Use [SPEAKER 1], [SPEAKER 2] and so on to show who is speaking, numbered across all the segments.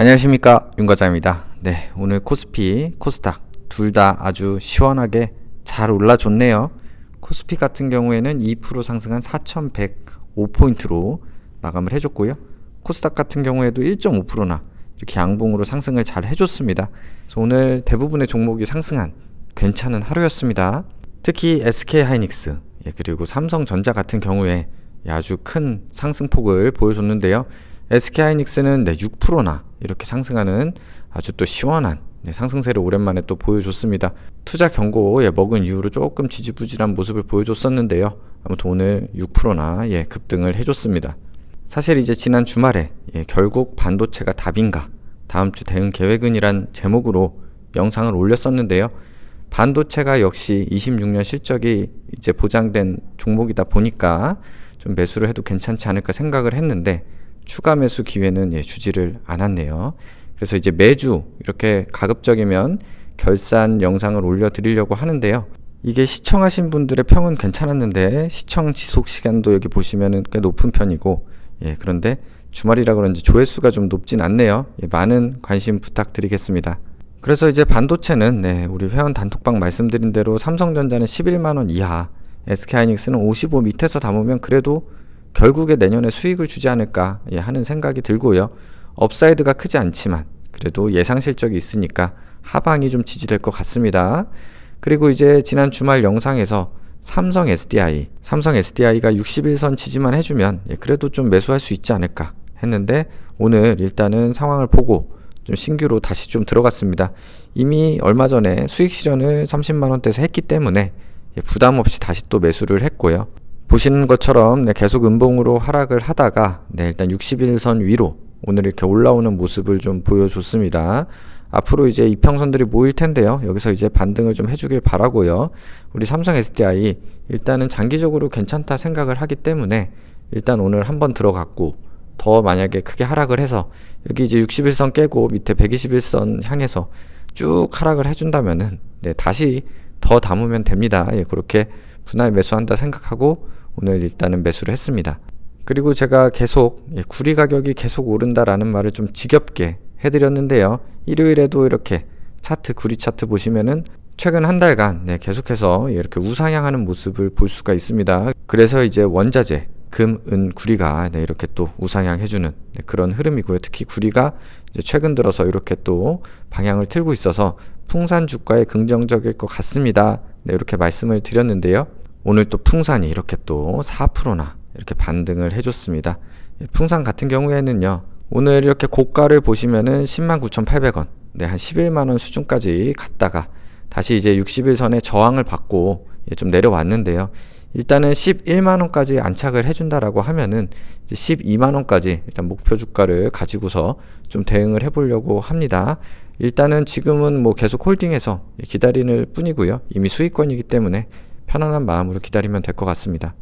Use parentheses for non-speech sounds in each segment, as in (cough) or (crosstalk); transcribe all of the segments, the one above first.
[SPEAKER 1] 안녕하십니까 윤과장입니다. 네 오늘 코스피, 코스닥 둘 다 아주 시원하게 잘 올라줬네요. 코스피 같은 경우에는 2% 상승한 4,105포인트로 마감을 해줬고요. 코스닥 같은 경우에도 1.5%나 이렇게 양봉으로 상승을 잘 해줬습니다. 그래서 오늘 대부분의 종목이 상승한 괜찮은 하루였습니다. 특히 SK 하이닉스 예, 그리고 삼성전자 같은 경우에 예, 아주 큰 상승폭을 보여줬는데요. SK 하이닉스는 네, 6%나 이렇게 상승하는 아주 또 시원한 네, 상승세를 오랜만에 또 보여줬습니다. 투자 경고에 먹은 이후로 조금 지지부진한 모습을 보여줬었는데요. 아무튼 오늘 6%나 예, 급등을 해줬습니다. 사실 이제 지난 주말에 예, 결국 반도체가 답인가 다음 주 대응 계획은이란 제목으로 영상을 올렸었는데요. 반도체가 역시 26년 실적이 이제 보장된 종목이다 보니까 좀 매수를 해도 괜찮지 않을까 생각을 했는데 추가 매수 기회는 예, 주지를 않았네요. 그래서 이제 매주 이렇게 가급적이면 결산 영상을 올려드리려고 하는데요. 이게 시청하신 분들의 평은 괜찮았는데 시청 지속 시간도 여기 보시면은 꽤 높은 편이고 예, 그런데 주말이라 그런지 조회수가 좀 높진 않네요. 예, 많은 관심 부탁드리겠습니다. 그래서 이제 반도체는 네, 우리 회원 단톡방 말씀드린 대로 삼성전자는 11만 원 이하, SK하이닉스는 55 밑에서 담으면 그래도 결국에 내년에 수익을 주지 않을까 예, 하는 생각이 들고요. 업사이드가 크지 않지만 그래도 예상 실적이 있으니까 하방이 좀 지지될 것 같습니다. 그리고 이제 지난 주말 영상에서 삼성 SDI, 삼성 SDI가 61선 지지만 해주면 예, 그래도 좀 매수할 수 있지 않을까 했는데 오늘 일단은 상황을 보고 좀 신규로 다시 좀 들어갔습니다. 이미 얼마 전에 수익 실현을 30만 원대에서 했기 때문에 예, 부담 없이 다시 또 매수를 했고요. 보시는 것처럼 네, 계속 음봉으로 하락을 하다가 네, 일단 61선 위로 오늘 이렇게 올라오는 모습을 좀 보여줬습니다. 앞으로 이제 이평선들이 모일 텐데요. 여기서 이제 반등을 좀 해주길 바라고요. 우리 삼성 SDI 일단은 장기적으로 괜찮다 생각을 하기 때문에 일단 오늘 한번 들어갔고 더 만약에 크게 하락을 해서 여기 이제 61선 깨고 밑에 121선 향해서 쭉 하락을 해준다면은 네, 다시 더 담으면 됩니다. 예, 그렇게 분할 매수한다 생각하고 오늘 일단은 매수를 했습니다. 그리고 제가 계속 예, 구리 가격이 계속 오른다라는 말을 좀 지겹게 해드렸는데요. 일요일에도 이렇게 차트 구리 차트 보시면은 최근 한 달간 네, 계속해서 이렇게 우상향하는 모습을 볼 수가 있습니다. 그래서 이제 원자재 금, 은, 구리가 네, 이렇게 또 우상향 해주는 네, 그런 흐름이고요. 특히 구리가 최근 들어서 이렇게 또 방향을 틀고 있어서 풍산 주가에 긍정적일 것 같습니다. 네, 이렇게 말씀을 드렸는데요. 오늘 또 풍산이 이렇게 또 4%나 이렇게 반등을 해줬습니다. 예, 풍산 같은 경우에는요. 오늘 이렇게 고가를 보시면은 10만 9,800원, 네, 한 11만 원 수준까지 갔다가 다시 이제 60일선에 저항을 받고 예, 좀 내려왔는데요. 일단은 11만 원까지 안착을 해준다라고 하면은 이제 12만 원까지 일단 목표 주가를 가지고서 좀 대응을 해보려고 합니다. 일단은 지금은 뭐 계속 홀딩해서 기다리는 뿐이고요. 이미 수익권이기 때문에 편안한 마음으로 기다리면 될 것 같습니다.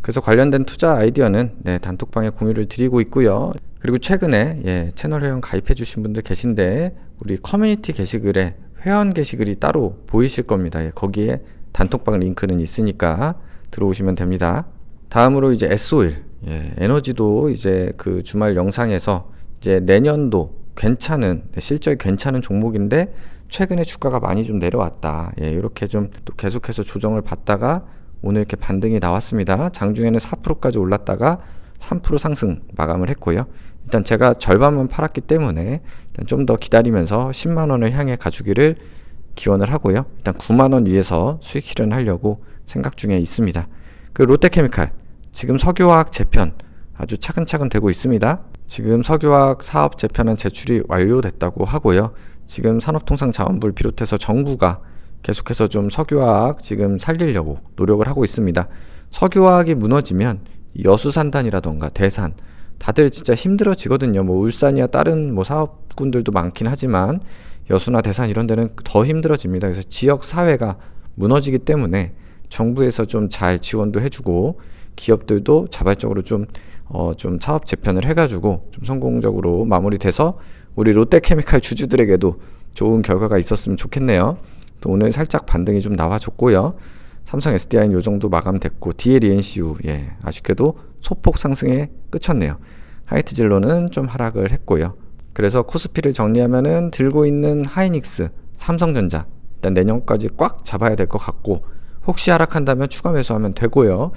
[SPEAKER 1] 그래서 관련된 투자 아이디어는 네, 단톡방에 공유를 드리고 있고요. 그리고 최근에 예, 채널 회원 가입해 주신 분들 계신데 우리 커뮤니티 게시글에 회원 게시글이 따로 보이실 겁니다. 예, 거기에 단톡방 링크는 있으니까 들어오시면 됩니다. 다음으로 이제 S-오일 예, 에너지도 이제 그 주말 영상에서 이제 내년도 괜찮은 네, 실적이 괜찮은 종목인데 최근에 주가가 많이 좀 내려왔다. 예, 이렇게 좀 또 계속해서 조정을 받다가 오늘 이렇게 반등이 나왔습니다. 장중에는 4%까지 올랐다가 3% 상승 마감을 했고요. 일단 제가 절반만 팔았기 때문에 좀 더 기다리면서 10만 원을 향해 가주기를 기원을 하고요. 일단 9만 원 위에서 수익 실현하려고 생각 중에 있습니다. 그 롯데케미칼 지금 석유화학 재편 아주 차근차근 되고 있습니다. 지금 석유화학 사업 재편은 제출이 완료됐다고 하고요. 지금 산업통상자원부를 비롯해서 정부가 계속해서 좀 석유화학 지금 살리려고 노력을 하고 있습니다. 석유화학이 무너지면 여수산단이라던가 대산 다들 진짜 힘들어지거든요. 뭐 울산이야 다른 뭐 사업군들도 많긴 하지만 여수나 대산 이런 데는 더 힘들어집니다. 그래서 지역 사회가 무너지기 때문에 정부에서 좀 잘 지원도 해주고 기업들도 자발적으로 좀, 어, 좀 사업 재편을 해가지고 좀 성공적으로 마무리돼서 우리 롯데케미칼 주주들에게도 좋은 결과가 있었으면 좋겠네요. 또 오늘 살짝 반등이 좀 나와줬고요. 삼성 SDI는 요 정도 마감됐고 DL ENCU 예, 아쉽게도 소폭 상승에 끝쳤네요. 하이트진로는 좀 하락을 했고요. 그래서 코스피를 정리하면은 들고 있는 하이닉스, 삼성전자 일단 내년까지 꽉 잡아야 될 것 같고 혹시 하락한다면 추가 매수하면 되고요.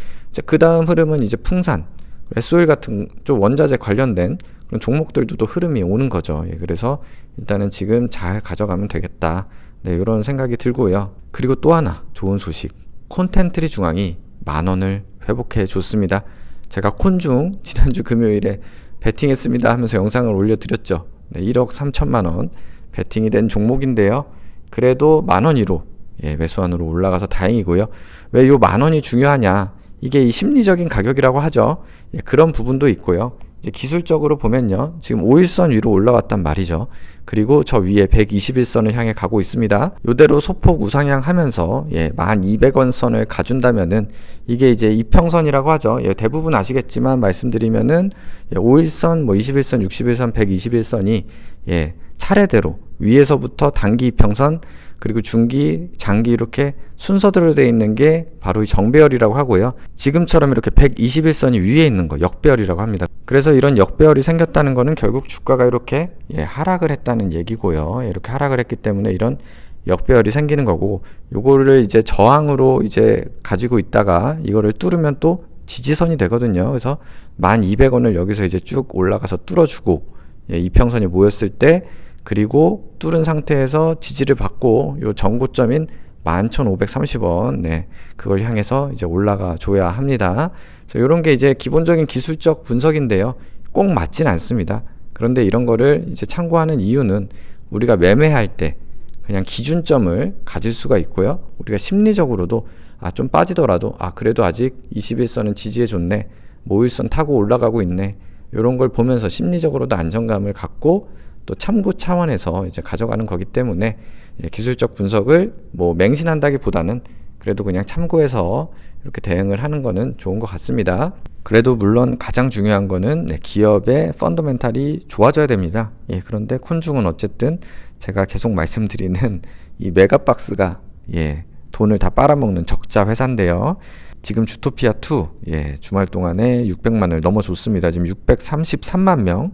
[SPEAKER 1] 그 다음 흐름은 이제 풍산, SOL 같은 좀 원자재 관련된 그런 종목들도 또 흐름이 오는 거죠. 예, 그래서 일단은 지금 잘 가져가면 되겠다. 네, 이런 생각이 들고요. 그리고 또 하나 좋은 소식. 콘텐트리 중앙이 만 원을 회복해 줬습니다. 제가 콘중 지난주 금요일에 베팅했습니다 하면서 영상을 올려드렸죠. 네, 1억 3천만 원 베팅이 된 종목인데요. 그래도 만 원위로 예, 매수안으로 올라가서 다행이고요. 왜 요 만 원이 중요하냐? 이게 이 심리적인 가격이라고 하죠. 예, 그런 부분도 있고요. 기술적으로 보면요. 지금 5일선 위로 올라왔단 말이죠. 그리고 저 위에 121선을 향해 가고 있습니다. 요대로 소폭 우상향 하면서 예, 1200원 선을 가준다면은 이게 이제 이평선이라고 하죠. 예, 대부분 아시겠지만 말씀드리면은 예, 5일선, 뭐 21선, 61선, 121선이 예, 차례대로 위에서부터 단기 이평선 그리고 중기, 장기 이렇게 순서대로 되어 있는 게 바로 이 정배열이라고 하고요. 지금처럼 이렇게 121선이 위에 있는 거 역배열이라고 합니다. 그래서 이런 역배열이 생겼다는 거는 결국 주가가 이렇게 예, 하락을 했다는 얘기고요. 예, 이렇게 하락을 했기 때문에 이런 역배열이 생기는 거고 요거를 이제 저항으로 이제 가지고 있다가 이거를 뚫으면 또 지지선이 되거든요. 그래서 1200원을 여기서 이제 쭉 올라가서 뚫어주고 예, 이평선이 모였을 때 그리고 뚫은 상태에서 지지를 받고 요 전고점인 11,530원, 네, 그걸 향해서 이제 올라가 줘야 합니다. 이런 게 이제 기본적인 기술적 분석인데요. 꼭 맞진 않습니다. 그런데 이런 거를 이제 참고하는 이유는 우리가 매매할 때 그냥 기준점을 가질 수가 있고요. 우리가 심리적으로도 아, 좀 빠지더라도 아, 그래도 아직 21선은 지지해 줬네. 모일선 타고 올라가고 있네. 이런 걸 보면서 심리적으로도 안정감을 갖고 또 참고 차원에서 이제 가져가는 거기 때문에 예, 기술적 분석을 뭐 맹신한다기보다는 그래도 그냥 참고해서 이렇게 대응을 하는 거는 좋은 것 같습니다. 그래도 물론 가장 중요한 거는 네, 기업의 펀더멘탈이 좋아져야 됩니다. 예, 그런데 콘중은 어쨌든 제가 계속 말씀드리는 (laughs) 이 메가박스가 예, 돈을 다 빨아먹는 적자 회사인데요. 지금 주토피아 2 예, 주말 동안에 600만을 넘어줬습니다. 지금 633만 명.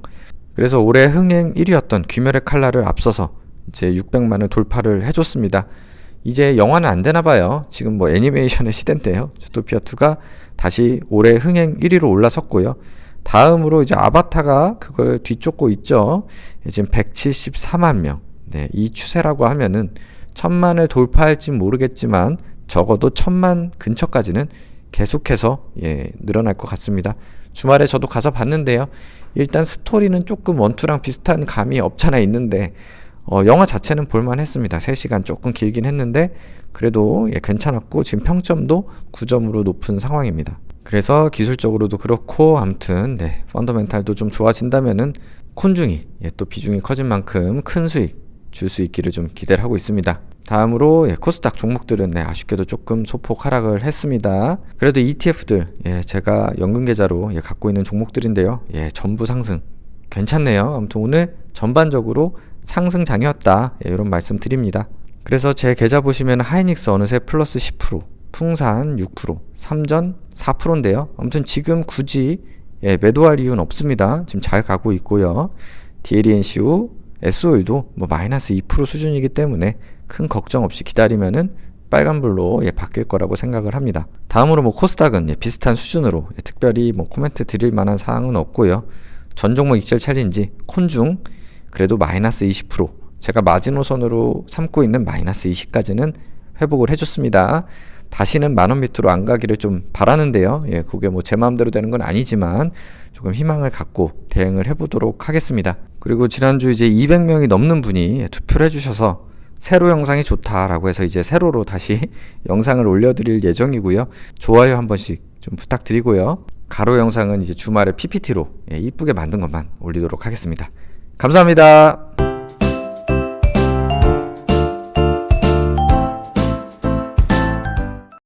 [SPEAKER 1] 그래서 올해 흥행 1위였던 귀멸의 칼날을 앞서서 이제 600만을 돌파를 해줬습니다. 이제 영화는 안 되나 봐요. 지금 뭐 애니메이션의 시대인데요. 주토피아 2가 다시 올해 흥행 1위로 올라섰고요. 다음으로 이제 아바타가 그걸 뒤쫓고 있죠. 지금 174만 명. 네, 이 추세라고 하면은 천만을 돌파할지 모르겠지만 적어도 천만 근처까지는 계속해서 예, 늘어날 것 같습니다. 주말에 저도 가서 봤는데요. 일단 스토리는 조금 원투랑 비슷한 감이 없잖아 있는데 어, 영화 자체는 볼만했습니다. 3시간 조금 길긴 했는데 그래도 예, 괜찮았고 지금 평점도 9점으로 높은 상황입니다. 그래서 기술적으로도 그렇고 아무튼 네, 펀더멘탈도 좀 좋아진다면은 콘중이 예, 또 비중이 커진 만큼 큰 수익 줄 수 있기를 좀 기대를 하고 있습니다. 다음으로 예, 코스닥 종목들은 네, 아쉽게도 조금 소폭 하락을 했습니다. 그래도 ETF들 예, 제가 연금 계좌로 예, 갖고 있는 종목들인데요. 예, 전부 상승 괜찮네요. 아무튼 오늘 전반적으로 상승장이었다 예, 이런 말씀 드립니다. 그래서 제 계좌 보시면 하이닉스 어느새 플러스 10%, 풍산 6%, 삼전 4%인데요. 아무튼 지금 굳이 예, 매도할 이유는 없습니다. 지금 잘 가고 있고요. DLNCU, SOL도 뭐 마이너스 2% 수준이기 때문에 큰 걱정 없이 기다리면은 빨간불로 예, 바뀔 거라고 생각을 합니다. 다음으로 뭐 코스닥은 예, 비슷한 수준으로 예, 특별히 뭐 코멘트 드릴 만한 사항은 없고요. 전 종목 익셀 챌린지 콘중 그래도 마이너스 20% 제가 마지노선으로 삼고 있는 마이너스 20까지는 회복을 해줬습니다. 다시는 만원 밑으로 안 가기를 좀 바라는데요. 예, 그게 뭐 제 마음대로 되는 건 아니지만 조금 희망을 갖고 대응을 해보도록 하겠습니다. 그리고 지난주 이제 200명이 넘는 분이 투표를 해주셔서 세로 영상이 좋다라고 해서 이제 세로로 다시 (laughs) 영상을 올려드릴 예정이고요. 좋아요 한 번씩 좀 부탁드리고요. 가로 영상은 이제 주말에 PPT로 예, 이쁘게 만든 것만 올리도록 하겠습니다. 감사합니다.